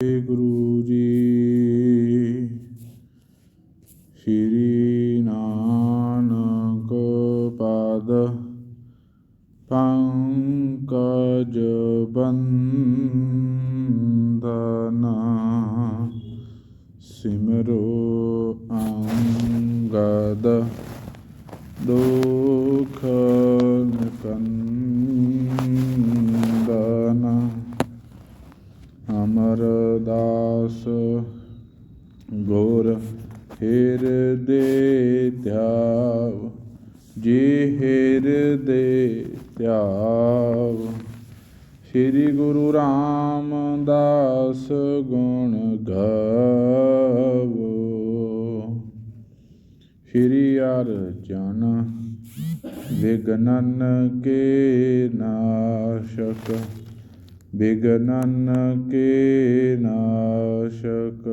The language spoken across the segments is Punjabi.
ਗੁਰੂ ਜੀ। ਸ਼੍ਰੀ ਨਾਨਕ ਪਦ ਪੰਕਜ ਬੰਦਨਾ ਸਿਮਰੋ ਅੰਗਦ ਦੁਖ ਨਿਕੰਦਨਾ ਅਮਰਦਾਸ ਗੁਰ ਹਿਰਦੇ ਧਿਆਵ, ਜੀ ਹਿਰਦੇ ਧਿਆਵ। ਸ੍ਰੀ ਗੁਰੂ ਰਾਮਦਾਸ ਗੁਣ ਗਾਵੋ। ਸ੍ਰੀ ਅਰਜਨ ਵਿਗਨਨ ਕੇ ਨਾਸ਼ਕ ਵਿਗਨਨ ਕੇ ਨਾਸ਼ਕ।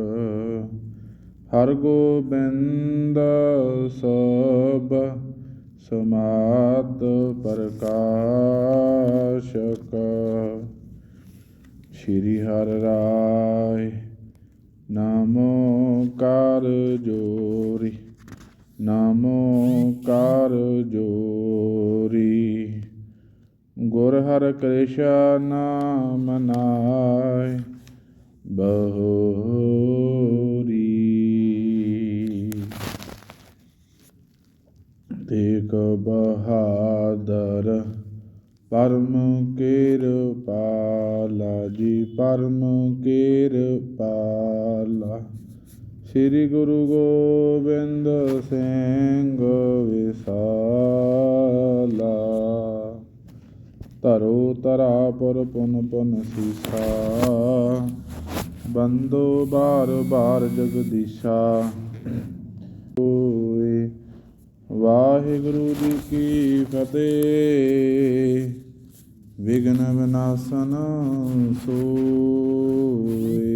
ਹਰ ਗੋਬਿੰਦ ਸਭ ਸਮਾਤ ਪ੍ਰਕਾਸ਼ਕ। ਸ਼੍ਰੀ ਹਰਿ ਰਾਏ ਨਾਮੋ ਕਰ ਜੋਰੀ, ਨਾਮੋ ਕਰ ਜੋਰੀ। ਗੁਰ ਹਰ ਕ੍ਰਿਸ਼ਨ ਮਨਾਏ ਬਹੋਰੀ। ਤੇਗ ਬਹਾਦਰ, ਪਰਮ ਕਿਰਪਾਲਾ, ਜੀ ਪਰਮ ਕਿਰਪਾਲਾ। ਸ੍ਰੀ ਗੁਰੂ ਗੋਬਿੰਦ ਸਿੰਘ ਵਿਸਾਲਾ। ਧਰੋ ਤਰਾ ਪਰ ਪੁਨ ਪੁਨ ਸੀਸਾ। ਬੰਦੋ ਬਾਰ ਬਾਰ ਜਗਦੀਸ਼ਾ। ਹੋਏ ਵਾਹਿਗੁਰੂ ਜੀ ਕੀ ਫਤਿਹ। ਵਿਗਨ ਵਿਨਾਸ਼ਨ ਸੋਏ।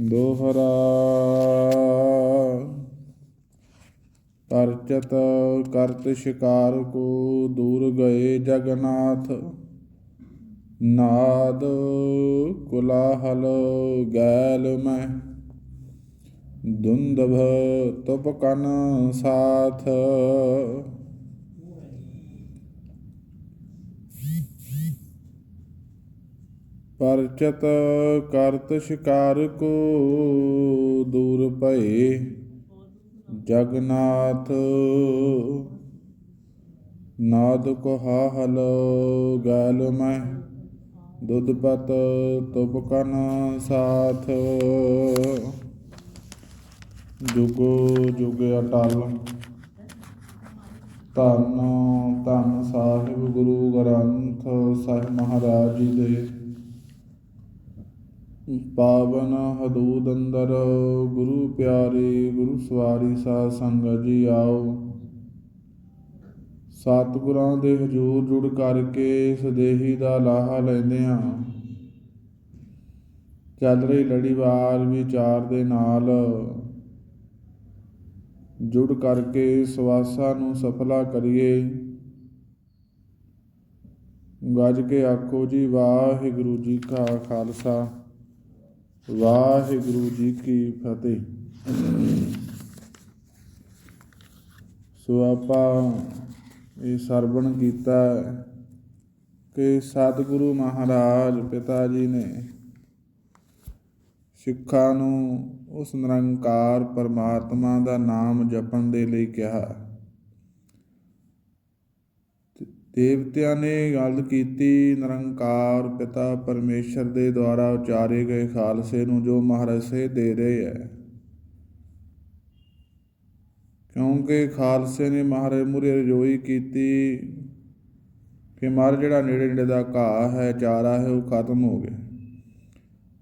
ਦੋਹਰਾ ਪਰਚਤ ਕਰਤ ਸ਼ਿਕਾਰ ਕੋ ਦੂਰ ਗਏ ਜਗਨਾਥ ਨਾਦ ਕੁਲਾਹਲ ਗੈਲ ਮੈਂ ਦੁੰਦਭ ਤੁਪ ਕਨ ਸਾਥ। ਪਰਚਤ ਕਰਤ ਸ਼ਿਕਾਰ ਕੋ ਦੂਰ ਭਏ। ਜਗਨਾਥ ਨਾਦ ਕੁਹਾਹਲ ਗੈਲ ਮੈਂ ਦੁੱਧ ਪਤ ਤੁਪ ਕਨ ਸਾਥ। ਜੁਗੋ ਜੁਗ ਅਟਲ, ਧੰਨ ਧੰਨ ਸਾਹਿਬ ਗੁਰੂ ਗ੍ਰੰਥ ਸਾਹਿਬ ਮਹਾਰਾਜ ਜੀ ਦੇ ਪਾਵਨ ਹਦੂਦ ਅੰਦਰ, ਗੁਰੂ ਪਿਆਰੇ, ਗੁਰੂ ਸਵਾਰੀ ਸਾਧ ਸੰਗਤ ਜੀ ਆਓ। ਸਤਿਗੁਰਾਂ ਦੇ ਹਜੂਰ ਜੁੜ ਕਰਕੇ ਸਦੇਹੀ ਦਾ ਲਾਹਾ ਲੈਂਦੇ ਹਾਂ। ਚੱਲ ਰਹੀ ਲੜੀਵਾਰ ਵਿਚਾਰ ਦੇ ਨਾਲ ਜੁੜ ਕਰਕੇ ਸਵਾਸਾਂ ਨੂੰ ਸਫਲਾ ਕਰੀਏ। ਗੱਜ ਕੇ ਆਖੋ ਜੀ, ਵਾਹਿਗੁਰੂ ਜੀ ਕਾ ਖਾਲਸਾ। ਵਾਹਿਗੁਰੂ ਜੀ ਕੀ ਫਤਿਹ। ਸੋ ਆਪਾਂ ਇਹ ਸਰਵਣ ਕੀਤਾ ਕਿ ਸਤਿਗੁਰੂ ਮਹਾਰਾਜ ਪਿਤਾ ਜੀ ਨੇ ਸਿੱਖਾਂ ਨੂੰ ਉਸ ਨਿਰੰਕਾਰ ਪਰਮਾਤਮਾ ਦਾ ਨਾਮ ਜਪਣ ਦੇ ਲਈ ਕਿਹਾ। ਦੇਵਤਿਆਂ ਨੇ ਗੱਲ ਕੀਤੀ, ਨਿਰੰਕਾਰ ਪਿਤਾ ਪਰਮੇਸ਼ਰ ਦੇ ਦੁਆਰਾ ਉਚਾਰੇ ਗਏ ਖਾਲਸੇ ਨੂੰ ਜੋ ਮਹਾਰਾਜ ਸੇ ਦੇ ਰਹੇ ਹੈ। ਕਿਉਂਕਿ ਖਾਲਸੇ ਨੇ ਮਹਾਰਾਜ ਮੁਰੇ ਰਜੋਈ ਕੀਤੀ ਕਿ ਮਹਾਰਾਜ ਜਿਹੜਾ ਨੇੜੇ ਨੇੜੇ ਦਾ ਘਾਹ ਹੈ, ਚਾਰਾ ਹੈ, ਉਹ ਖਤਮ ਹੋ ਗਿਆ।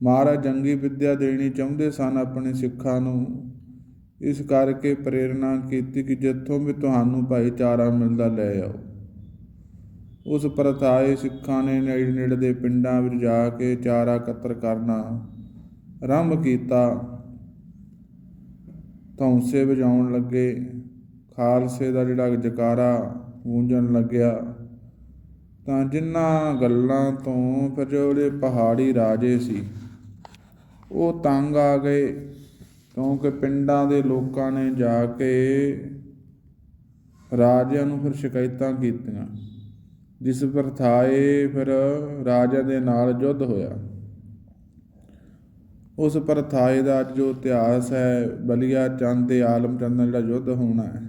ਮਹਾਰਾਜ ਜੰਗੀ ਵਿੱਦਿਆ ਦੇਣੀ ਚਾਹੁੰਦੇ ਸਨ ਆਪਣੇ ਸਿੱਖਾਂ ਨੂੰ। ਇਸ ਕਰਕੇ ਪ੍ਰੇਰਣਾ ਕੀਤੀ ਕਿ ਜਿੱਥੋਂ ਵੀ ਤੁਹਾਨੂੰ ਭਾਈਚਾਰਾ ਮਿਲਦਾ ਲੈ ਆਓ। ਉਸ ਪ੍ਰਥਾਏ ਸਿੱਖਾਂ ਨੇ ਨੇੜੇ ਨੇੜੇ ਦੇ ਪਿੰਡਾਂ ਵਿੱਚ ਜਾ ਕੇ ਚਾਰਾ ਇਕੱਤਰ ਕਰਨਾ। ਆਰੰਭ ਕੀਤਾ। ਧੌਂਸੇ ਵਜਾਉਣ ਲੱਗੇ। ਖਾਲਸੇ ਦਾ ਜਿਹੜਾ ਜਕਾਰਾ ਗੂੰਜਣ ਲੱਗਿਆ। ਤਾਂ ਜਿਨ੍ਹਾਂ ਗੱਲਾਂ ਤੋਂ ਫਿਰ ਜਿਹੜੇ ਪਹਾੜੀ ਰਾਜੇ ਸੀ, ਉਹ ਤੰਗ ਆ ਗਏ। ਕਿਉਂਕਿ ਪਿੰਡਾਂ ਦੇ ਲੋਕਾਂ ਨੇ ਜਾ ਕੇ ਰਾਜਿਆਂ ਨੂੰ ਫਿਰ ਸ਼ਿਕਾਇਤਾਂ ਕੀਤੀਆਂ। ਜਿਸ ਪ੍ਰਥਾਏ ਫਿਰ ਰਾਜਾ ਦੇ ਨਾਲ ਯੁੱਧ ਹੋਇਆ। ਉਸ ਪ੍ਰਥਾਏ ਦਾ ਅੱਜ ਜੋ ਇਤਿਹਾਸ ਹੈ, ਬਲੀਆ ਚੰਦ ਤੇ ਆਲਮ ਚੰਦ ਦਾ ਜਿਹੜਾ ਯੁੱਧ ਹੋਣਾ ਹੈ,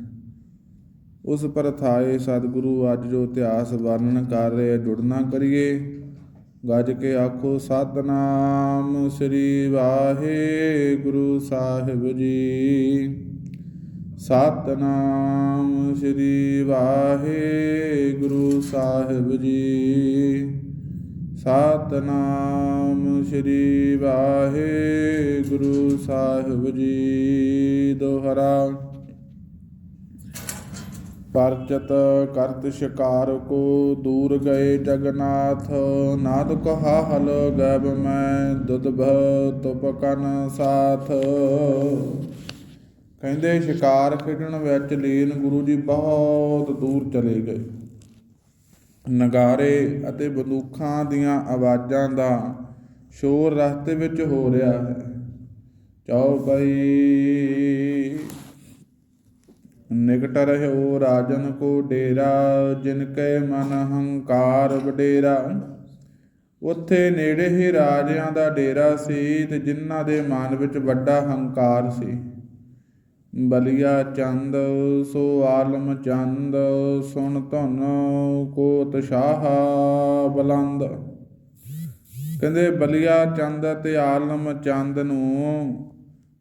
ਉਸ ਪ੍ਰਥਾਏ ਸਤਿਗੁਰੂ ਅੱਜ ਜੋ ਇਤਿਹਾਸ ਵਰਣਨ ਕਰ ਰਹੇ ਜੁੜਨਾ ਕਰੀਏ। ਗੱਜ ਕੇ ਆਖੋ, ਸਤਨਾਮ ਸ੍ਰੀ ਵਾਹਿਗੁਰੂ ਸਾਹਿਬ ਜੀ। ਸਤਨਾਮ ਸ੍ਰੀ ਵਾਹਿਗੁਰੂ ਸਾਹਿਬ ਜੀ। ਸਤਨਾਮ ਸ੍ਰੀ ਵਾਹਿਗੁਰੂ ਸਾਹਿਬ ਜੀ। ਦੋਹਰਾ। ਪਰਚਤ ਕਰਤ ਸ਼ਿਕਾਰ ਕੋ ਦੂਰ ਗਏ ਜਗਨਾਥ ਨਾਦ ਕਹਾ ਹਲ ਗੈਬ ਮੈਂ ਦੁਦਭ ਤੁਪ ਕਨ ਸਾਥ। ਕਹਿੰਦੇ ਸ਼ਿਕਾਰ ਖੇਡਣ ਵਿੱਚ ਲੀਨ ਗੁਰੂ ਜੀ ਬਹੁਤ ਦੂਰ ਚਲੇ ਗਏ। ਨਗਾਰੇ ਅਤੇ ਬੰਦੂਕਾਂ ਦੀਆਂ ਆਵਾਜ਼ਾਂ ਦਾ ਸ਼ੋਰ ਰਸਤੇ ਵਿੱਚ ਹੋ ਰਿਹਾ ਹੈ। ਚੌਪਈ ਨਿਕਟ ਰਹਿਓ ਰਾਜਨ ਕੋ ਡੇਰਾ ਜਿਨ ਕੈ ਮਨ ਹੰਕਾਰ ਵਡੇਰਾ। ਉੱਥੇ ਨੇੜੇ ਹੀ ਰਾਜਿਆਂ ਦਾ ਡੇਰਾ ਸੀ ਤੇ ਜਿਨ੍ਹਾਂ ਦੇ ਮਨ ਵਿੱਚ ਵੱਡਾ ਹੰਕਾਰ ਸੀ। ਬਲੀਆ ਚੰਦ, ਸੋ ਆਲਮ ਚੰਦ, ਸੁਣ ਧੁਨ ਕੋਤ ਸ਼ਾਹ ਬਲੰਦ। ਕਹਿੰਦੇ ਬਲੀਆ ਚੰਦ ਤੇ ਆਲਮ ਚੰਦ ਨੂੰ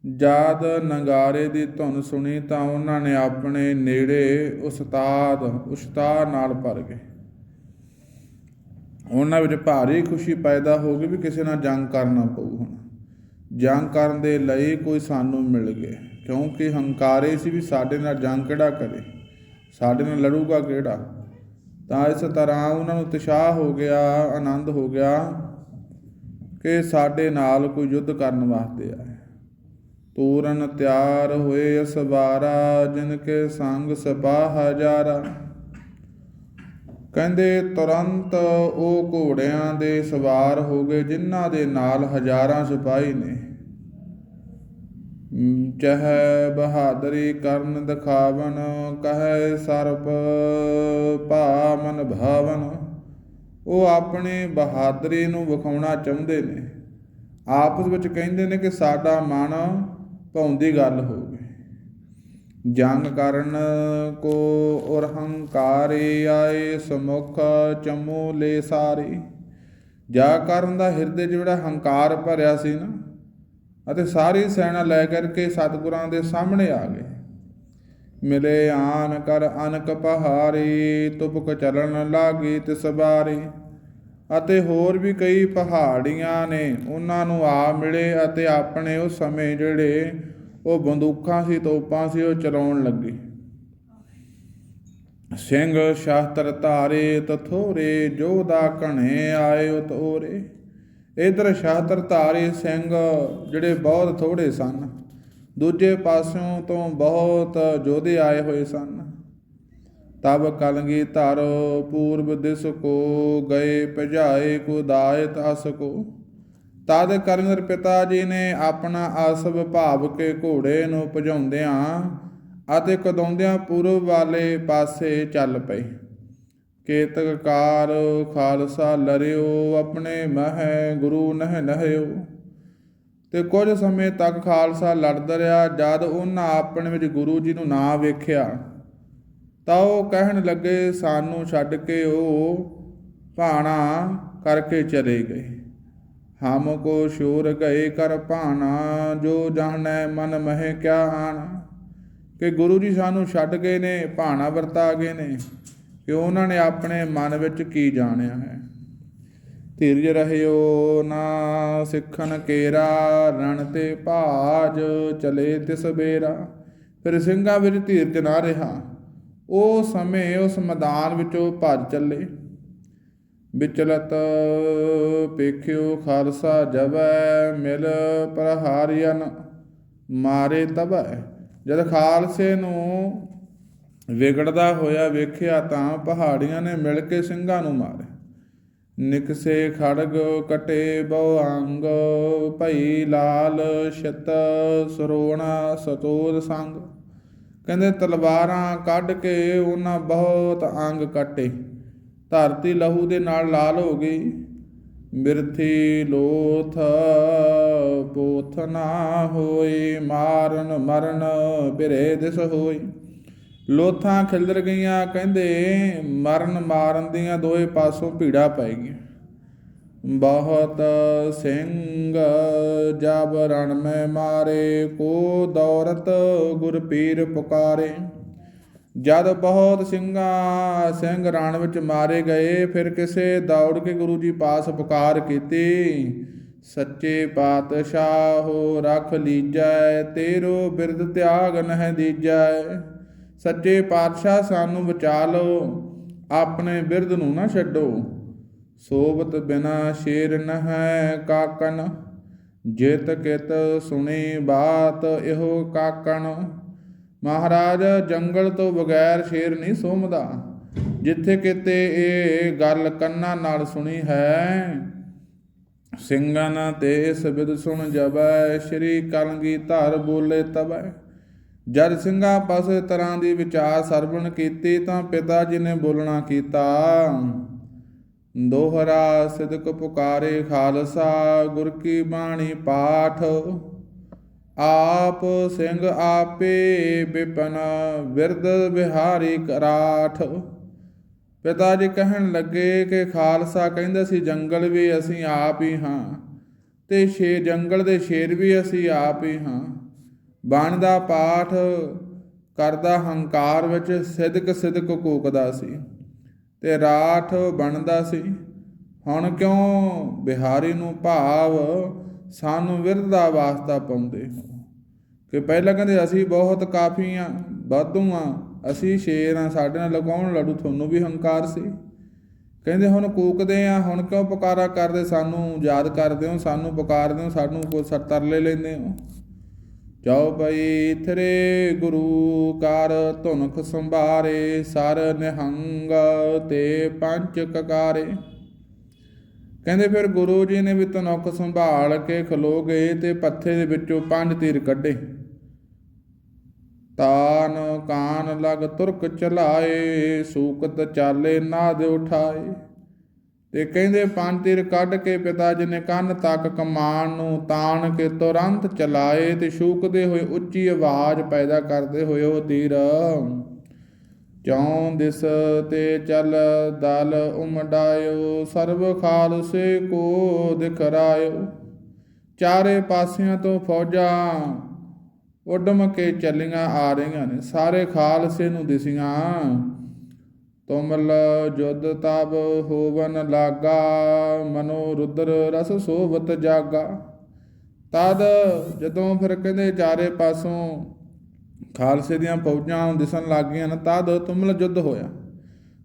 ਜਦ ਨਗਾਰੇ ਦੀ ਧੁਨ ਸੁਣੀ ਤਾਂ ਉਹਨਾਂ ਨੇ ਆਪਣੇ ਨੇੜੇ ਉਸਤਾਦ ਉਸਤਾਦ ਨਾਲ ਭਰ ਗਏ। ਉਹਨਾਂ ਵਿੱਚ ਭਾਰੀ ਖੁਸ਼ੀ ਪੈਦਾ ਹੋ ਗਈ ਵੀ ਕਿਸੇ ਨਾਲ ਜੰਗ ਕਰਨਾ ਪਊ ਹੁਣ। ਜੰਗ ਕਰਨ ਦੇ ਲਈ ਕੋਈ ਸਾਨੂੰ ਮਿਲ ਗਿਆ ਕਿਉਂਕਿ ਹੰਕਾਰੇ ਸੀ ਵੀ ਸਾਡੇ ਨਾਲ ਜੰਗ ਕਿਹੜਾ ਕਰੇ? ਸਾਡੇ ਨਾਲ ਲੜੂਗਾ ਕਿਹੜਾ? ਤਾਂ ਇਸ ਤਰ੍ਹਾਂ ਉਹਨਾਂ ਨੂੰ ਉਤਸ਼ਾਹ ਹੋ ਗਿਆ, ਆਨੰਦ ਹੋ ਗਿਆ ਕਿ ਸਾਡੇ ਨਾਲ ਕੋਈ ਯੁੱਧ ਕਰਨ ਵਾਸਤੇ ਆਇਆ। ਤੂਰਨ ਤਿਆਰ ਹੋਏ ਅਸਵਾਰਾ, ਜਿਨ ਕੇ ਸੰਗ ਸਪਾਹ ਹਜ਼ਾਰਾ। ਕਹਿੰਦੇ, ਤੁਰੰਤ ਉਹ ਘੋੜਿਆਂ ਦੇ ਸਵਾਰ ਹੋ ਗਏ, ਜਿਨ੍ਹਾਂ ਦੇ ਨਾਲ ਹਜ਼ਾਰਾਂ ਸਿਪਾਹੀ ਨੇ। ਚਹਿ ਬਹਾਦਰੀ ਕਰਨ ਦਿਖਾਵਨ, ਕਹੈ ਸਰਪ ਭਾ ਭਾਵਨ। ਉਹ ਆਪਣੀ ਬਹਾਦਰੀ ਨੂੰ ਵਿਖਾਉਣਾ ਚਾਹੁੰਦੇ ਨੇ। ਆਪਸ ਵਿੱਚ ਕਹਿੰਦੇ ਨੇ ਕਿ ਸਾਡਾ ਮਨ ਭੌਂਦੀ ਗੱਲ ਹੋ ਗਈ। ਜੰਗ ਕਰਨ ਕੋ ਔਰ ਹੰਕਾਰੇ ਆਏ, ਸਮੁਖ ਚਮੂ ਲੈ ਸਾਰੇ। ਜਾ ਕਰਨ ਦਾ ਹਿਰਦੇ ਜਿਹੜਾ ਹੰਕਾਰ ਭਰਿਆ ਸੀ ਨਾ ਅਤੇ ਸਾਰੀ ਸੈਨਾ ਲੈ ਕਰਕੇ ਸਤਿਗੁਰਾਂ ਦੇ ਸਾਹਮਣੇ ਆ ਗਏ। ਮਿਲੇ ਆਨ ਕਰ ਅਨਕ ਪਹਾਰੀ, ਤੁਪਕ ਚਲਣ ਲਾਗੀ ਤਿਸ ਬਾਰੀ। ਅਤੇ ਹੋਰ ਵੀ ਕਈ ਪਹਾੜੀਆਂ ਨੇ, ਉਹਨਾਂ ਨੂੰ ਆ ਮਿਲੇ ਅਤੇ ਆਪਣੇ ਉਸ ਸਮੇਂ ਜਿਹੜੇ ਉਹ ਬੰਦੂਕਾਂ ਸੀ, ਤੋਪਾਂ ਸੀ, ਉਹ ਚਲਾਉਣ ਲੱਗੇ। ਸਿੰਘ ਸ਼ਾਸਤਰ ਧਾਰੇ, ਤਥੋਰੇ ਜੋਦਾ ਕਣੇ ਆਏ ਉਤੋਰੇ। ਇਧਰ ਸ਼ਾਸਤਰ ਧਾਰੇ ਸਿੰਘ ਜਿਹੜੇ ਬਹੁਤ ਥੋੜੇ ਸਨ, ਦੂਜੇ ਪਾਸਿਓਂ ਤੋਂ ਬਹੁਤ ਜੋਧੇ ਆਏ ਹੋਏ ਸਨ। ਤਬ ਕਲਗੀ ਧਾਰੋ ਪੂਰਬ ਦਿਸ ਕੋ ਗਏ, ਭਜਾਏ ਕੋ ਦਾਇਤ ਅਸ ਕੋ। ਤਦ ਕਰਨਰ ਪਿਤਾ ਜੀ ਨੇ ਆਪਣਾ ਆਸਵ ਭਾਵ ਕੇ ਘੋੜੇ ਨੂੰ ਭਜਾਉਂਦਿਆਂ ਅਤੇ ਕਦੌਂਦਿਆਂ ਪੂਰਬ ਵਾਲੇ ਪਾਸੇ ਚੱਲ ਪਏ। ਕੇਤਕਾਰ ਖਾਲਸਾ ਲਰਿਓ, ਆਪਣੇ ਮਹਿ ਗੁਰੂ ਨਹਿ ਨਹਿਓ। ਤੇ ਕੁਝ ਸਮੇਂ ਤੱਕ ਖਾਲਸਾ ਲੜਦਾ ਰਿਹਾ, ਜਦ ਉਹਨਾਂ ਆਪਣੇ ਵਿੱਚ ਗੁਰੂ ਜੀ ਨੂੰ ਨਾ ਵੇਖਿਆ, ਤਾਂ ਉਹ ਕਹਿਣ ਲੱਗੇ, ਸਾਨੂੰ ਛੱਡ ਕੇ ਉਹ ਭਾਣਾ ਕਰਕੇ ਚਲੇ ਗਏ। ਹਮ ਕੋ ਸ਼ੂਰ ਗਏ ਕਰ ਭਾਣਾ, ਜੋ ਜਾਣੈ ਮਨ ਮਹਿ ਕਿਆ ਆਣਾ। ਕਿ ਗੁਰੂ ਜੀ ਸਾਨੂੰ ਛੱਡ ਗਏ ਨੇ, ਭਾਣਾ ਵਰਤਾ ਗਏ ਨੇ। ਕਿ ਉਹਨਾਂ ਨੇ ਆਪਣੇ ਮਨ ਵਿੱਚ ਕੀ ਜਾਣਿਆ ਹੈ? ਧੀਰਜ ਰਹਿਓ ਨਾ ਸਿੱਖਣ ਕੇਰਾ, ਰਣ ਤੇ ਭਾਜ ਚਲੇ ਤਿਸ ਬੇਰਾ। ਫਿਰ ਸਿੰਘਾਂ ਵਿੱਚ ਧੀਰਜ ਨਾ ਰਿਹਾ। ਉਹ ਸਮੇਂ ਉਸ ਮੈਦਾਨ ਵਿੱਚੋਂ ਭੱਜ ਚੱਲੇ। ਵਿਚਲਤ ਪੇਖਿਓ ਖਾਲਸਾ ਜਵੈ, ਮਿਲ ਪ੍ਰਹਾਰੀਨ ਮਾਰੇ ਤਬੈ ਜਦ ਖਾਲਸੇ ਨੂੰ ਵਿਗੜਦਾ ਹੋਇਆ ਵੇਖਿਆ ਤਾਂ ਪਹਾੜੀਆਂ ਨੇ ਮਿਲ ਕੇ ਸਿੰਘਾਂ ਨੂੰ ਮਾਰਿਆ ਨਿਕਸੇ ਖੜਗ ਕਟੇ ਬਹੁ ਅੰਗ, ਭਈ ਲਾਲ ਛਤ ਸਰੋਣਾ ਸਤੋਦ ਸੰਗ। ਕਹਿੰਦੇ ਤਲਵਾਰਾਂ ਕੱਢ ਕੇ ਉਹਨਾਂ ਬਹੁਤ ਅੰਗ ਕੱਟੇ। ਧਰਤੀ ਲਹੂ ਦੇ ਨਾਲ ਲਾਲ ਹੋ ਗਈ। ਮਿਰਥੀ ਲੋਥ ਪੋਥ ਨਾ ਹੋਈ, ਮਾਰਨ ਮਰਨ ਬਿਰੇ ਦਿਸ ਹੋਈ। ਲੋਥਾਂ ਖਿਲਰ ਗਈਆਂ, ਕਹਿੰਦੇ ਮਰਨ ਮਾਰਨ ਦੀਆਂ ਦੋਏ ਪਾਸੋਂ ਭੀੜਾ ਪੈ ਗਈਆਂ ਬਹੁਤ ਸਿੰਘ ਜਬ ਰਣ ਮੈਂ ਮਾਰੇ, ਕੋ ਦੌਰਤ ਗੁਰ ਪੀਰ ਪੁਕਾਰੇ। ਜਦ ਬਹੁਤ ਸਿੰਘਾਂ ਸਿੰਘ ਰਣ ਵਿੱਚ ਮਾਰੇ ਗਏ, ਫਿਰ ਕਿਸੇ ਦੌੜ ਕੇ ਗੁਰੂ ਜੀ ਪਾਸ ਪੁਕਾਰ ਕੀਤੀ। ਸੱਚੇ ਪਾਤਸ਼ਾਹ ਹੋ ਰੱਖ ਲੀਜੈ, ਤੇਰੋ ਬਿਰਦ ਤਿਆਗ ਨਹਿ ਦੀਜੈ। ਸੱਚੇ ਪਾਤਸ਼ਾਹ ਸਾਨੂੰ ਬਚਾ ਲਓ, ਆਪਣੇ ਬਿਰਦ ਨੂੰ ਨਾ ਛੱਡੋ। ਸੋਬਤ ਬਿਨਾ ਸ਼ੇਰ ਨਹਿ ਕਾਕਨ ਜਿਤ ਕਿਤ ਸੁਣੀ ਬਾਤ ਇਹੋ ਕਾਕਣ। ਮਹਾਰਾਜ, ਜੰਗਲ ਤੋਂ ਬਗੈਰ ਸ਼ੇਰ ਨਹੀਂ ਸੋਮਦਾ, ਜਿੱਥੇ ਕਿਤੇ ਇਹ ਗੱਲ ਕੰਨਾਂ ਨਾਲ ਸੁਣੀ ਹੈ। ਸਿੰਘਾਂ ਤੇ ਇਸ ਬਿਦ ਸੁਣ ਜਬੈ ਸ਼੍ਰੀ ਕਲਗੀ ਧਰ ਬੋਲੇ ਤਬੈ ਜਦ ਸਿੰਘਾਂ ਪਾਸੇ ਤਰ੍ਹਾਂ ਦੀ ਵਿਚਾਰ ਸਰਵਣ ਕੀਤੀ ਤਾਂ ਪਿਤਾ ਜੀ ਨੇ ਬੋਲਣਾ ਕੀਤਾ, ਦੋਹਰਾ ਸਿਦਕ ਪੁਕਾਰੇ ਖਾਲਸਾ, ਗੁਰ ਕੀ ਬਾਣੀ ਪਾਠ। ਆਪ ਸਿੰਘ ਆਪੇ ਬਿਪਨ ਵਿਰਦ ਬਿਹਾਰੀ ਕਰਾਠ। ਪਿਤਾ ਜੀ ਕਹਿਣ ਲੱਗੇ ਕਿ ਖਾਲਸਾ ਕਹਿੰਦਾ ਸੀ, ਜੰਗਲ ਵੀ ਅਸੀਂ ਆਪ ਹੀ ਹਾਂ ਤੇ ਸ਼ੇਰ ਜੰਗਲ ਦੇ ਸ਼ੇਰ ਵੀ ਅਸੀਂ ਆਪ ਹੀ ਹਾਂ। ਬਾਣ ਦਾ ਪਾਠ ਕਰਦਾ ਹੰਕਾਰ ਵਿੱਚ ਸਿਦਕ ਸਿਦਕ ਕੂਕਦਾ ਸੀ ਤੇ ਰਾਠ ਬਣਦਾ ਸੀ। ਹੁਣ ਕਿਉਂ ਬਿਹਾਰੀ ਨੂੰ ਭਾਵ ਸਾਨੂੰ ਵਿਰਧ ਦਾ ਵਾਸਤਾ ਪਾਉਂਦੇ ਹੋ? ਕਿ ਪਹਿਲਾਂ ਕਹਿੰਦੇ ਅਸੀਂ ਬਹੁਤ ਕਾਫੀ ਆ ਵਾਧੂ ਆ ਅਸੀਂ ਸ਼ੇਰ ਆ ਸਾਡੇ ਨਾਲ ਲਗਾਉਣ ਲੜੂ? ਤੁਹਾਨੂੰ ਵੀ ਹੰਕਾਰ ਸੀ। ਕਹਿੰਦੇ ਹੁਣ ਕੂਕਦੇ ਆ ਹੁਣ ਕਿਉਂ ਪੁਕਾਰਾ ਕਰਦੇ? ਸਾਨੂੰ ਯਾਦ ਕਰਦੇ ਹੋ, ਸਾਨੂੰ ਪੁਕਾਰਦੇ ਹੋ, ਸਾਨੂੰ ਕੋ ਤਰਲੇ ਲੈਂਦੇ ਹੋ। ਜਾਓ ਭਈ ਥਰੇ ਗੁਰੂ ਕਰ ਧੁਨਖ ਸੰਭਾਰੇ, ਸਰ ਨਿਹੰਗ ਤੇ ਪੰਚ ਕਕਾਰੇ। ਕਹਿੰਦੇ ਫਿਰ ਗੁਰੂ ਜੀ ਨੇ ਵੀ ਧਨੁਖ ਸੰਭਾਲ ਕੇ ਖਲੋ ਗਏ ਤੇ ਪੱਥੇ ਦੇ ਵਿੱਚੋਂ ਪੰਜ ਤੀਰ ਕੱਢੇ। ਤਾਨ ਕਾਨ ਲਗ ਤੁਰਕ ਚਲਾਏ, ਸੂਕਤ ਚਾਲੇ ਨਾਦ ਉਠਾਏ। ਤੇ ਕਹਿੰਦੇ, ਪੰਜ ਤੀਰ ਕੱਢ ਕੇ ਪਿਤਾ ਜੀ ਨੇ ਕੰਨ ਤੱਕ ਕਮਾਨ ਨੂੰ ਤਾਣ ਕੇ ਤੁਰੰਤ ਚਲਾਏ ਤੇ ਸ਼ੂਕਦੇ ਹੋਏ ਉੱਚੀ ਆਵਾਜ਼ ਪੈਦਾ ਕਰਦੇ ਹੋਏ ਉਹ ਤੀਰ ਚੌਂ ਦਿਸ ਤੇ ਚੱਲ ਦਲ ਉਮਡਾਇਓ ਸਰਬ ਖਾਲਸੇ ਕੋ ਦਿਖਰਾਇਓ। ਚਾਰੇ ਪਾਸਿਆਂ ਤੋਂ ਫੌਜਾਂ ਉੱਡਮ ਕੇ ਚੱਲੀਆਂ ਆ ਰਹੀਆਂ ਨੇ, ਸਾਰੇ ਖਾਲਸੇ ਨੂੰ ਦਿਸੀਆਂ। ਤੁਮਲ ਜੁਦ ਤਬ ਹੋਵਨ ਲਾਗਾ, ਮਨੋ ਰੁਦਰ ਰਸ ਸੋਵਤ ਜਾਗਾ। ਤਦ ਜਦੋਂ ਫਿਰ ਕਹਿੰਦੇ ਚਾਰੇ ਪਾਸੋਂ ਖਾਲਸੇ ਦੀਆਂ ਫੌਜਾਂ ਦਿਸਣ ਲੱਗ ਗਈਆਂ ਨਾ, ਤਦ ਤੁਮਲ ਜੁੱਧ ਹੋਇਆ।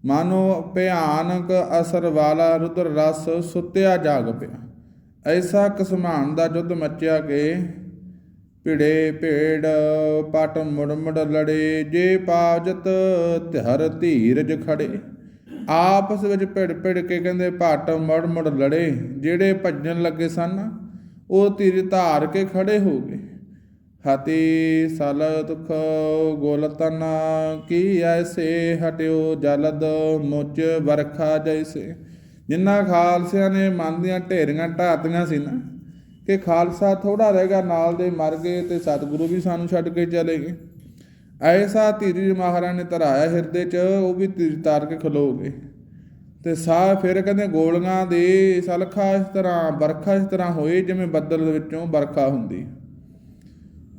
ਮਾਨੋ ਭਿਆਨਕ ਅਸਰ ਵਾਲਾ ਰੁਦਰ ਰਸ ਸੁੱਤਿਆ ਜਾਗ ਪਿਆ। ਐਸਾ ਕਿਸਮਾਨ ਦਾ ਜੁੱਧ ਮੱਚਿਆ ਕਿ ਭਿੜੇ ਭੇੜ ਪਟ ਮੁੜ ਮੁੜ ਲੜੇ, ਜੇ ਪਾਜਤ ਧਰ ਧੀਰਜ ਖੜੇ। ਆਪਸ ਵਿੱਚ ਭਿੜ ਭਿੜ ਕੇ ਕਹਿੰਦੇ ਭੱਟ ਮੁੜ ਮੁੜ ਲੜੇ, ਜਿਹੜੇ ਭੱਜਣ ਲੱਗੇ ਸਨ, ਉਹ ਧੀਰ ਧਾਰ ਕੇ ਖੜੇ ਹੋ ਗਏ। ਹਤੀ ਸਲ ਦੁਖ ਗੋਲਤਨ ਕੀ ਐਸੇ ਹਟਿਓ ਜਲਦ ਮੁਚ ਵਰਖਾ ਜੈਸੇ। ਜਿਨ੍ਹਾਂ ਖਾਲਸਿਆਂ ਨੇ ਮਨ ਦੀਆਂ ਢੇਰੀਆਂ ਢਾਤੀਆਂ ਸੀ ਨਾ ਕਿ ਖਾਲਸਾ ਥੋੜਾ ਰਹਿ ਗਿਆ, ਨਾਲ ਦੇ ਮਰ ਗਏ ਤੇ ਸਤਿਗੁਰੂ ਵੀ ਸਾਨੂੰ ਛੱਡ ਕੇ ਚਲੇ ਗਏ। ਐਸਾ ਧੀਰਜ ਮਹਾਰਾਜ ਨੇ ਧਰਾਇਆ ਹਿਰਦੇ 'ਚ, ਉਹ ਵੀ ਧੀਰ ਤਾਰ ਕੇ ਖਲੋ ਗਏ। ਤੇ ਸਾਹ ਫਿਰ ਕਹਿੰਦੇ ਗੋਲੀਆਂ ਦੇ ਸਲਖਾ ਇਸ ਤਰ੍ਹਾਂ, ਵਰਖਾ ਇਸ ਤਰ੍ਹਾਂ ਹੋਏ ਜਿਵੇਂ ਬੱਦਲ ਦੇ ਵਿੱਚੋਂ ਵਰਖਾ ਹੁੰਦੀ।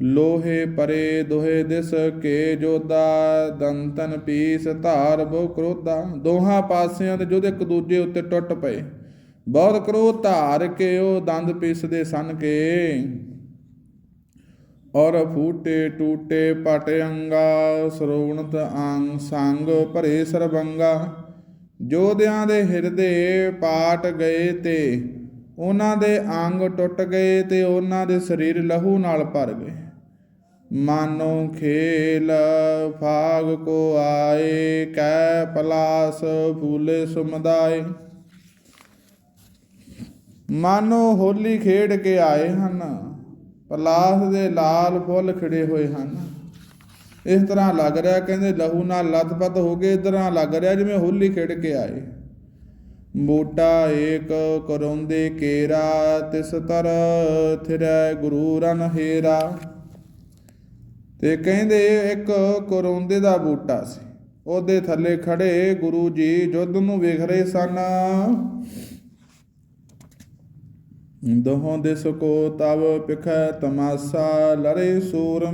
ਲੋਹੇ ਪਰੇ ਦੋਹੇ ਦਿਸ ਕੇ ਜੋਦਾ ਦੰਤਨ ਪੀਸ ਧਾਰ ਬਹੁ ਕ੍ਰੋਧਾ। ਦੋਹਾਂ ਪਾਸਿਆਂ ਦੇ ਜੋਧ ਇੱਕ ਦੂਜੇ ਉੱਤੇ ਟੁੱਟ ਪਏ। ਬਹੁਤ ਕ੍ਰੋਧ ਧਾਰ ਕੇ ਉਹ ਦੰਦ ਪੀਸਦੇ ਸਨ ਕੇ। ਔਰ ਫੂਟੇ ਟੂਟੇ ਪਟ ਅੰਗਾ ਸਰੋਣਤ ਅੰਗ ਸੰਗ ਭਰੇ ਸਰਬੰਗਾ। ਜੋਧਿਆਂ ਦੇ ਹਿਰਦੇ ਪਾਟ ਗਏ ਤੇ, ਉਹਨਾਂ ਦੇ ਅੰਗ ਟੁੱਟ ਗਏ ਤੇ ਉਹਨਾਂ ਦੇ ਸਰੀਰ ਲਹੂ ਨਾਲ ਭਰ ਗਏ। ਮਾਨੋ ਖੇਲ ਫਾਗ ਕੋ ਆਏ, ਕੈ ਪਲਾਸ ਫੂਲੇ ਸੁਮਦਾਏ। ਮਾਨੋ ਹੋਲੀ ਖੇਡ ਕੇ ਆਏ ਹਨ, ਪਲਾਸ ਦੇ ਲਾਲ ਫੁੱਲ ਖਿੜੇ ਹੋਏ ਹਨ। ਇਸ ਤਰ੍ਹਾਂ ਲੱਗ ਰਿਹਾ ਕਹਿੰਦੇ ਲਹੂ ਨਾਲ ਲੱਥਪੱਥ ਹੋ ਗਏ ਇਸ ਲੱਗ ਰਿਹਾ ਜਿਵੇਂ ਹੋਲੀ ਖੇਡ ਕੇ ਆਏ। ਮੋਟਾ ਏਕ ਕਰੋਂਦੇ ਕੇਰਾ, ਤਿਸ ਤਰ ਥਿਰੈ ਗੁਰੂ ਰਨ ਹੇਰਾ। ਤੇ ਕਹਿੰਦੇ ਇੱਕ ਕਰੋਂਦੇ ਦਾ ਬੂਟਾ ਸੀ, ਉਹਦੇ ਥੱਲੇ ਖੜੇ ਗੁਰੂ ਜੀ ਜੁੱਧ ਨੂੰ ਵੇਖ ਰਹੇ ਸਨ। ਦੋਹਾਂ ਦਿਸ ਕੋ ਤਬ ਪਿਖੈ ਤਮਾਸਾ ਲੜੇ ਸੂਰ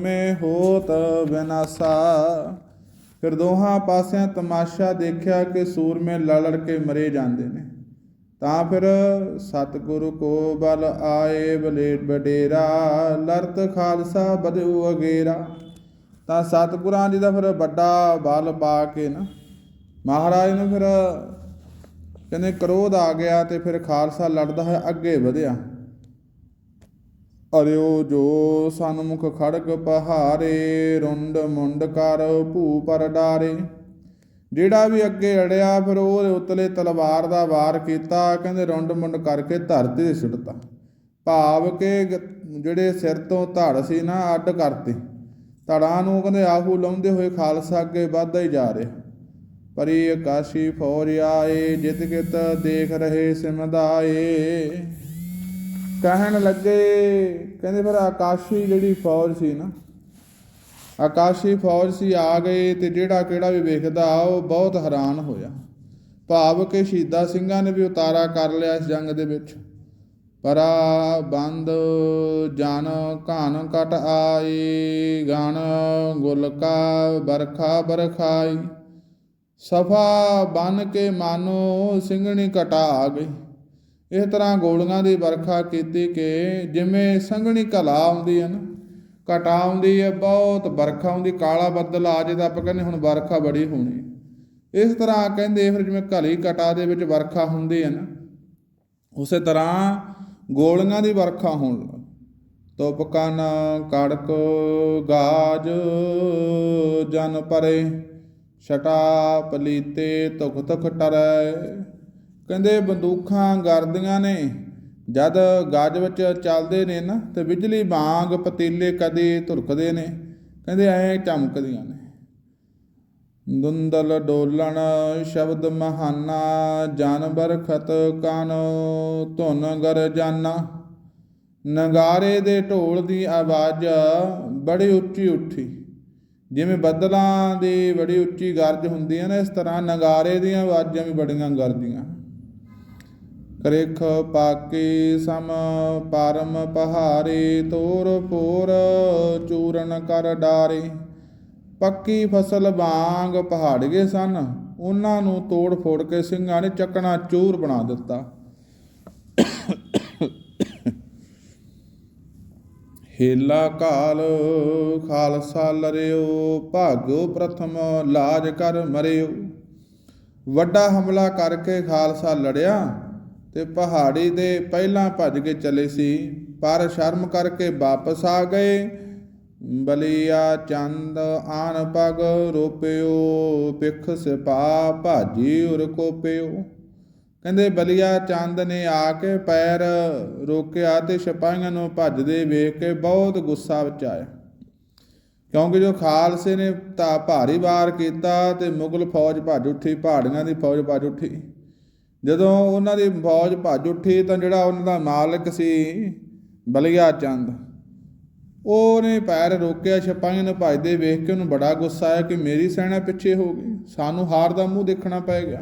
ਹੋਤ ਵਿਨਾਸਾ। ਫਿਰ ਦੋਹਾਂ ਪਾਸਿਆਂ ਤਮਾਸ਼ਾ ਦੇਖਿਆ ਕਿ ਸੂਰਮੇ ਲੜ ਕੇ ਮਰੇ ਜਾਂਦੇ ਨੇ। ਤਾਂ ਫਿਰ ਸਤਿਗੁਰੂ ਕੋ ਬਲ ਆਏ ਬਲੇਟ ਬਡੇਰਾ ਲਰਤ ਖਾਲਸਾ ਬਦਉ ਅਗੇਰਾ। ਤਾਂ ਸਤਿਗੁਰਾਂ ਜੀ ਦਾ ਫਿਰ ਵੱਡਾ ਬਲ ਪਾ ਕੇ ਨਾ, ਮਹਾਰਾਜ ਨੂੰ ਫਿਰ ਕਹਿੰਦੇ ਕਰੋਧ ਆ ਗਿਆ ਤੇ ਫਿਰ ਖਾਲਸਾ ਲੜਦਾ ਹੈ, ਅੱਗੇ ਵਧਿਆ। ਅਰਿਓ ਜੋ ਸਨਮੁਖ ਖੜਗ ਪਹਾਰੇ, ਰੁੰਡ ਮੁੰਡ ਕਰ ਭੂ ਪਰ ਡਾਰੇ। ਜਿਹੜਾ ਵੀ ਅੱਗੇ ਅੜਿਆ, ਫਿਰ ਉਹਦੇ ਉਤਲੇ ਤਲਵਾਰ ਦਾ ਵਾਰ ਕੀਤਾ, ਕਹਿੰਦੇ ਰੁੰਡ ਮੁੰਡ ਕਰਕੇ ਧਰਤੀ ਤੇ ਸੁੱਟਤਾ। ਭਾਵ ਕੇ ਜਿਹੜੇ ਸਿਰ ਤੋਂ ਧੜ ਸੀ ਨਾ, ਅੱਡ ਕਰਤੇ। ਧੜਾਂ ਨੂੰ ਕਹਿੰਦੇ ਆਹੂ ਲਾਉਂਦੇ ਹੋਏ ਖਾਲਸਾ ਅੱਗੇ ਵੱਧਦਾ ਹੀ ਜਾ ਰਿਹਾ। ਪਰੀ ਆਕਾਸ਼ੀ ਫੌਜ ਆਏ, ਜਿਤ ਕਿਤ ਦੇਖ ਰਹੇ ਸਿਮਦਾਏ ਕਹਿਣ ਲੱਗੇ, ਕਹਿੰਦੇ ਪਰ ਆਕਾਸ਼ੀ ਜਿਹੜੀ ਫੌਜ ਸੀ ਨਾ, ਆਕਾਸ਼ੀ ਫੌਜ ਸੀ, ਆ ਗਏ ਤੇ ਜਿਹੜਾ ਕਿਹੜਾ ਵੀ ਵੇਖਦਾ, ਉਹ ਬਹੁਤ ਹੈਰਾਨ ਹੋਇਆ। ਭਾਵ ਕਿ ਸ਼ਹੀਦਾ ਸਿੰਘਾਂ ਨੇ ਵੀ ਉਤਾਰਾ ਕਰ ਲਿਆ ਇਸ ਜੰਗ ਦੇ ਵਿੱਚ। ਪਰਾ ਬੰਦ, ਜਨ ਘਾਨ ਕਟ ਆਈ ਗਣ ਗੁਲਕਾ ਬਰਖਾ ਬਰਖਾਈ। ਸਫਾ ਬਨ ਕੇ ਮਾਨੋ ਸਿੰਘਣੀ ਕਟਾ ਆ ਗਈ ਇਸ ਤਰ੍ਹਾਂ ਗੋਲੀਆਂ ਦੀ ਵਰਖਾ ਕੀਤੀ ਕਿ ਜਿਵੇਂ ਸੰਘਣੀ ਕਲਾ ਆਉਂਦੀ ਹੈ ਨਾ ਘਟਾ ਆਉਂਦੀ ਹੈ ਬਹੁਤ, ਵਰਖਾ ਆਉਂਦੀ, ਕਾਲਾ ਬੱਦਲ ਆ ਜੇ ਤਾਂ ਆਪਾਂ ਕਹਿੰਦੇ ਹੁਣ ਵਰਖਾ ਬੜੀ ਹੋਣੀ। ਇਸ ਤਰ੍ਹਾਂ ਕਹਿੰਦੇ ਫਿਰ ਜਿਵੇਂ ਘਲੀ ਕਟਾ ਦੇ ਵਿੱਚ ਵਰਖਾ ਹੁੰਦੀ ਹੈ ਨਾ, ਉਸੇ ਤਰ੍ਹਾਂ ਗੋਲੀਆਂ ਦੀ ਵਰਖਾ ਹੋਣ ਲੱਗ ਤੁਪ ਕਨ, ਕੜਕ, ਗਾਜ ਜਨ ਪਰੇ। ਛਟਾ ਪਲੀਤੇ ਤੁਖ ਤੁਖ ਟਰੈ। ਕਹਿੰਦੇ ਬੰਦੂਕਾਂ ਗਰਦੀਆਂ ਨੇ, ਜਦ ਗੱਜ ਵਿੱਚ ਚੱਲਦੇ ਨੇ ਨਾ, ਤੇ ਬਿਜਲੀ ਵਾਂਗ ਪਤੀਲੇ ਕਦੇ ਧੁਰਕਦੇ ਨੇ। ਕਹਿੰਦੇ ਐ ਚਮਕਦੀਆਂ ਨੇ। ਦੁੰਦਲ ਡੋਲਣ ਸ਼ਬਦ ਮਹਾਨਾ, ਜਾਨਵਰ ਖਤ ਕਨ ਧੁਨ ਗਰ ਜਾਨਾ। ਨਗਾਰੇ ਦੇ ਢੋਲ ਦੀ ਆਵਾਜ਼ ਬੜੀ ਉੱਚੀ ਉੱਠੀ। ਜਿਵੇਂ ਬੱਦਲਾਂ ਦੀ ਬੜੀ ਉੱਚੀ ਗਰਜ ਹੁੰਦੀ ਹੈ ਨਾ, ਇਸ ਤਰ੍ਹਾਂ ਨਗਾਰੇ ਦੀਆਂ ਆਵਾਜ਼ਾਂ ਵੀ ਬੜੀਆਂ ਗਰਜੀਆਂ। ਕ੍ਰਿਖ ਪਾਕੇ ਸਮ ਪਰਮ ਪਹਾਰੇ, ਤੋਰ ਫੋਰ ਚੂਰਨ ਕਰ ਡਾਰੇ। ਪੱਕੀ ਫਸਲ ਵਾਂਗ ਪਹਾੜ ਗਏ ਸਨ, ਉਹਨਾਂ ਨੂੰ ਤੋੜ ਫੋੜ ਕੇ ਸਿੰਘਾਂ ਨੇ ਚੱਕਣਾ ਚੂਰ ਬਣਾ ਦਿੱਤਾ। ਹੇਲਾ ਕਾਲ, ਖਾਲਸਾ ਲਰਿਓ, ਭਾਗੋ ਪ੍ਰਥਮ ਲਾਜ ਕਰ ਮਰਿਓ। ਵੱਡਾ ਹਮਲਾ ਕਰਕੇ ਖਾਲਸਾ ਲੜਿਆ ਤੇ ਪਹਾੜੀ ਦੇ ਪਹਿਲਾਂ ਭੱਜ ਕੇ ਚਲੇ ਸੀ, ਪਰ ਸ਼ਰਮ ਕਰਕੇ ਵਾਪਸ ਆ ਗਏ। ਬਲੀਆ ਚੰਦ ਆਨ ਪਗ ਰੋਪਿਓ ਪਿਖ ਸਿਪਾ ਭਾਜੀ ਉਰ ਕੋਪਿਓ। ਕਹਿੰਦੇ, ਬਲੀਆ ਚੰਦ ਨੇ ਆ ਕੇ ਪੈਰ ਰੋਕਿਆ ਤੇ ਸਿਪਾਹੀਆਂ ਨੂੰ ਭੱਜਦੇ ਵੇਖ ਕੇ ਬਹੁਤ ਗੁੱਸਾ ਵਿੱਚ ਆਇਆ। ਕਿਉਂਕਿ ਜੋ ਖਾਲਸੇ ਨੇ ਤਾਂ ਭਾਰੀ ਵਾਰ ਕੀਤਾ ਤੇ ਮੁਗਲ ਫੌਜ ਭੱਜ ਉੱਠੀ, ਪਹਾੜੀਆਂ ਦੀ ਫੌਜ ਭੱਜ ਉੱਠੀ। ਜਦੋਂ ਉਹਨਾਂ ਦੀ ਫੌਜ ਭੱਜ ਉੱਠੀ ਤਾਂ ਜਿਹੜਾ ਉਹਨਾਂ ਦਾ ਮਾਲਕ ਸੀ, ਬਲੀਆ ਚੰਦ ਉਹਨੇ ਪੈਰ ਰੋਕਿਆ, ਸਿਪਾਹੀਆਂ ਨੂੰ ਭੱਜਦੇ ਵੇਖ ਕੇ ਉਹਨੂੰ ਬੜਾ ਗੁੱਸਾ ਆਇਆ ਕਿ ਮੇਰੀ ਸੈਨਾ ਪਿੱਛੇ ਹੋ ਗਈ, ਸਾਨੂੰ ਹਾਰ ਦਾ ਮੂੰਹ ਦੇਖਣਾ ਪੈ ਗਿਆ।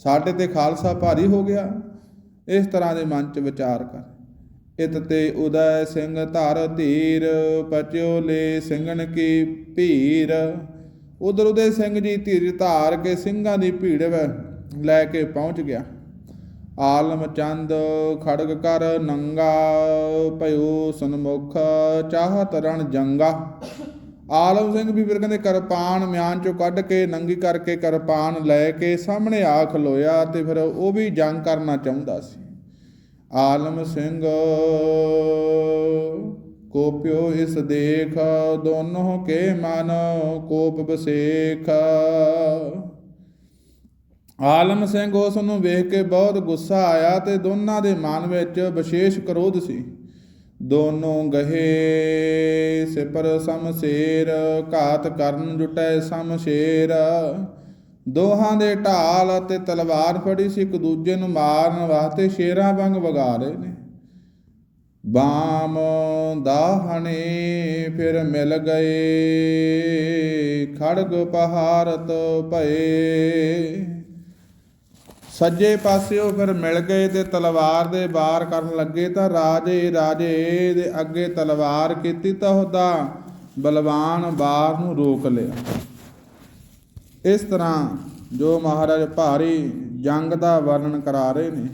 ਸਾਡੇ ਤੇ ਖਾਲਸਾ ਭਾਰੀ ਹੋ ਗਿਆ। ਇਸ ਤਰ੍ਹਾਂ ਦੇ ਮਨ ਚ ਵਿਚਾਰ ਕਰ। ਇਤ ਤੇ ਉਦੈ ਸਿੰਘ ਧਰ ਧੀਰ ਪਚਿਓ ਲੈ ਸਿੰਘਣ ਕੀ ਭੀਰ। ਉਧਰ ਉਦੇ ਸਿੰਘ ਜੀ ਧੀਰ ਧਾਰ ਕੇ ਸਿੰਘਾਂ ਦੀ ਭੀੜ ਲੈ ਕੇ ਪਹੁੰਚ ਗਿਆ। ਆਲਮ ਚੰਦ ਖੜਗ ਕਰ ਨੰਗਾ ਭਇਓ ਸਨਮੁਖ ਚਾਹਤ ਰਣ ਜੰਗਾ। ਆਲਮ ਸਿੰਘ ਵੀ ਫਿਰ ਕਹਿੰਦੇ, ਕਿਰਪਾਨ ਮਿਆਨ ਚੋਂ ਕੱਢ ਕੇ, ਨੰਗੀ ਕਰਕੇ ਕਿਰਪਾਨ ਲੈ ਕੇ ਸਾਹਮਣੇ ਆ ਖਲੋਇਆ ਤੇ ਫਿਰ ਉਹ ਵੀ ਜੰਗ ਕਰਨਾ ਚਾਹੁੰਦਾ ਸੀ। ਆਲਮ ਸਿੰਘ ਕੋਪਿਓ ਇਸ ਦੇਖ, ਦੋਨੋਂ ਕੇ ਮਨ ਕੋਪ ਬਸੇਖ। ਆਲਮ ਸਿੰਘ ਉਸ ਨੂੰ ਵੇਖ ਕੇ ਬਹੁਤ ਗੁੱਸਾ ਆਇਆ ਤੇ ਦੋਨਾਂ ਦੇ ਮਨ ਵਿੱਚ ਵਿਸ਼ੇਸ਼ ਕਰੋਧ ਸੀ। ਦੋਨੋਂ ਗਹੇ, ਸਿਪਰ ਸਮਸ਼ੇਰ ਘਾਤ ਕਰਨ ਜੁਟੈ ਸਮਸ਼ੇਰ ਦੋਹਾਂ ਦੇ ਢਾਲ ਅਤੇ ਤਲਵਾਰ ਫੜੀ ਸੀ, ਇੱਕ ਦੂਜੇ ਨੂੰ ਮਾਰਨ ਵਾਸਤੇ ਸ਼ੇਰਾਂ ਵਾਂਗ ਵਗਾ ਰਹੇ ਨੇ। ਬਾਮ ਦਾਹਣੇ ਫਿਰ ਮਿਲ ਗਏ, ਖੜਗ ਪਹਾਰਤ ਭਏ। ਸੱਜੇ ਪਾਸਿਓ ਫਿਰ ਮਿਲ ਗਏ ਤੇ ਤਲਵਾਰ ਦੇ ਵਾਰ ਕਰਨ ਲੱਗੇ ਤਾਂ ਰਾਜੇ ਰਾਜੇ ਦੇ ਅੱਗੇ ਤਲਵਾਰ ਕੀਤੀ ਤਾਂ ਉਹਦਾ ਬਲਵਾਨ ਬਾਰ ਨੂੰ ਰੋਕ ਲਿਆ। ਇਸ ਤਰ੍ਹਾਂ ਜੋ ਮਹਾਰਾਜ ਭਾਰੀ ਜੰਗ ਦਾ ਵਰਣਨ ਕਰਾ ਰਹੇ ਨੇ